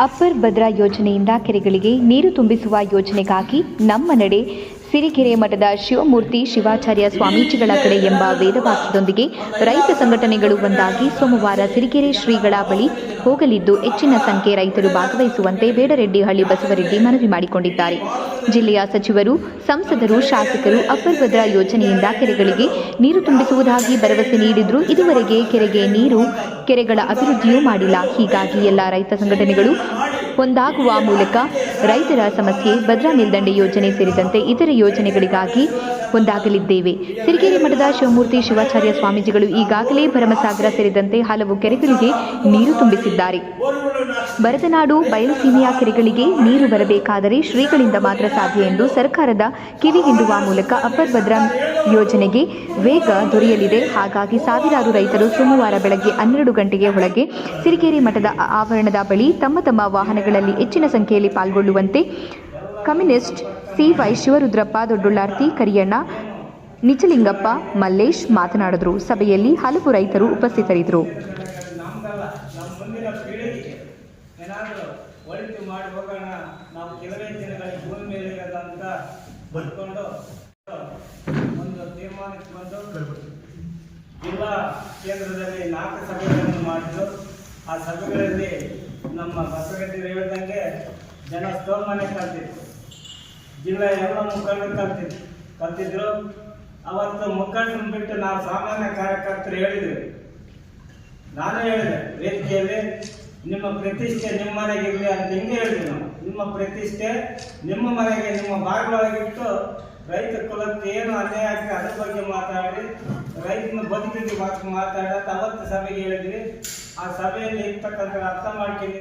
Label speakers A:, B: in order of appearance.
A: Upper Bhadra ಯೋಜನೆಯಿಂದ ಕೆರೆಗಳಿಗೆ ನೀರು ತುಂಬಿಸುವ ಯೋಜನೆಗಾಗಿ ನಮ್ಮ ನಡೆ ಸಿರಿಗೆರೆ ಮಠದ ಶಿವಮೂರ್ತಿ ಶಿವಾಚಾರ್ಯ ಸ್ವಾಮೀಜಿಗಳ ಕಡೆ ಎಂಬ ವೇದವಾಕ್ಯದೊಂದಿಗೆ ರೈತ ಸಂಘಟನೆಗಳು ಒಂದಾಗಿ ಸೋಮವಾರ ಸಿರಿಗೆರೆ ಶ್ರೀಗಳ ಬಳಿ ಹೋಗಲಿದ್ದು ಹೆಚ್ಚಿನ ಸಂಖ್ಯೆ ರೈತರು ಭಾಗವಹಿಸುವಂತೆ ಬೇಡರೆಡ್ಡಿಹಳ್ಳಿ ಬಸವರೆಡ್ಡಿ ಮನವಿ ಮಾಡಿಕೊಂಡಿದ್ದಾರೆ. ಜಿಲ್ಲೆಯ ಸಚಿವರು, ಸಂಸದರು, ಶಾಸಕರು ಅಪ್ಪರ್ ಭದ್ರಾ ಯೋಜನೆಯಿಂದ ಕೆರೆಗಳಿಗೆ ನೀರು ತುಂಬಿಸುವುದಾಗಿ ಭರವಸೆ ನೀಡಿದ್ರು ಇದುವರೆಗೆ ಕೆರೆಗೆ ನೀರು ಕೆರೆಗಳ ಅಭಿವೃದ್ಧಿಯೂ ಮಾಡಿಲ್ಲ. ಹೀಗಾಗಿ ಎಲ್ಲ ರೈತ ಸಂಘಟನೆಗಳು ಒಂದಾಗುವ ಮೂಲಕ ರೈತರ ಸಮಸ್ಯೆ ಭದ್ರಾ ಮೇಲ್ದಂಡೆ ಯೋಜನೆ ಸೇರಿದಂತೆ ಇತರ ಯೋಜನೆಗಳಿಗಾಗಿ ಒಂದಾಗಲಿದ್ದೇವೆ. ಸಿರಿಗೆರೆ ಮಠದ ಶಿವಮೂರ್ತಿ ಶಿವಾಚಾರ್ಯ ಸ್ವಾಮೀಜಿಗಳು ಈಗಾಗಲೇ ಭರಮಸಾಗರ ಸೇರಿದಂತೆ ಹಲವು ಕೆರೆಗಳಿಗೆ ನೀರು ತುಂಬಿಸಿದ್ದಾರೆ. ಭರತನಾಡು, ಬಯಲುಸೀಮೆಯ ಕೆರೆಗಳಿಗೆ ನೀರು ಬರಬೇಕಾದರೆ ಶ್ರೀಗಳಿಂದ ಮಾತ್ರ ಸಾಧ್ಯ ಎಂದು ಸರ್ಕಾರದ ಕಿವಿ ಹಿಂಡುವ ಮೂಲಕ ಅಪ್ಪರ್ ಭದ್ರಾ ಯೋಜನೆಗೆ ವೇಗ ದೊರೆಯಲಿದೆ. ಹಾಗಾಗಿ ಸಾವಿರಾರು ರೈತರು ಸೋಮವಾರ ಬೆಳಗ್ಗೆ ಹನ್ನೆರಡು ಗಂಟೆಗೆ ಒಳಗೆ ಸಿರಿಗೆರೆ ಮಠದ ಆವರಣದ ಬಳಿ ತಮ್ಮ ತಮ್ಮ ವಾಹನಗಳಲ್ಲಿ ಹೆಚ್ಚಿನ ಸಂಖ್ಯೆಯಲ್ಲಿ ಪಾಲ್ಗೊಳ್ಳುವಂತೆ communist C Y Shivarudrappa Doddullarthi Kariyanna Nijalingappa Mallesh ಮಾತನಾಡಿದರು. ಸಭೆಯಲ್ಲಿ ಹಲವು ರೈತರು ಉಪಸ್ಥಿತರಿದ್ದರು.
B: ಜಿಲ್ಲಾ ಕೇಂದ್ರದಲ್ಲಿ ನಾಲ್ಕು ಸಭೆಗಳನ್ನು ಮಾಡಿದ್ರು. ಆ ಸಭೆಗಳಲ್ಲಿ ನಮ್ಮ ಬಸವಗಡ್ಡಿ ಹೇಳ್ದಂಗೆ ಜನ ಸ್ತೋಮನೆ ಕಲ್ತಿದ್ರು. ಜಿಲ್ಲೆಯ ಎಲ್ಲ ಮುಖಂಡರು ಕಲ್ತಿದ್ರು. ಕಲ್ತಿದ್ರು. ಅವತ್ತು ಮುಖಂಡರನ್ನ ಬಿಟ್ಟು ನಾವು ಸಾಮಾನ್ಯ ಕಾರ್ಯಕರ್ತರು ಹೇಳಿದ್ರು ನಾನು ಹೇಳಿದೆ, ವೇದಿಕೆಯಲ್ಲಿ ನಿಮ್ಮ ಪ್ರತಿಷ್ಠೆ ನಿಮ್ಮ ಮನೆಗೆ ಇರಲಿ ಅಂತ ಹಿಂಗೆ ಹೇಳಿದ್ವಿ ನಾವು. ನಿಮ್ಮ ಪ್ರತಿಷ್ಠೆ ನಿಮ್ಮ ಮನೆಗೆ, ನಿಮ್ಮ ಬಾಗಿಲೊಳಗಿಟ್ಟು ರೈತ ಕುಲಕ್ಕೆ ಏನು ಅನ್ಯಾಯ ಆಗ್ತದೆ ಅದ್ರ ಬಗ್ಗೆ ಮಾತಾಡಿ ರೈತನ ಬದುಕಿಗೆ ಮಾತಾಡೋದು ಅವತ್ತು ಸಭೆಗೆ ಹೇಳಿದ್ವಿ. ಆ ಸಭೆಯಲ್ಲಿ ಇರ್ತಕ್ಕಂಥ ಅರ್ಥ ಮಾಡ್ಕೊಂಡು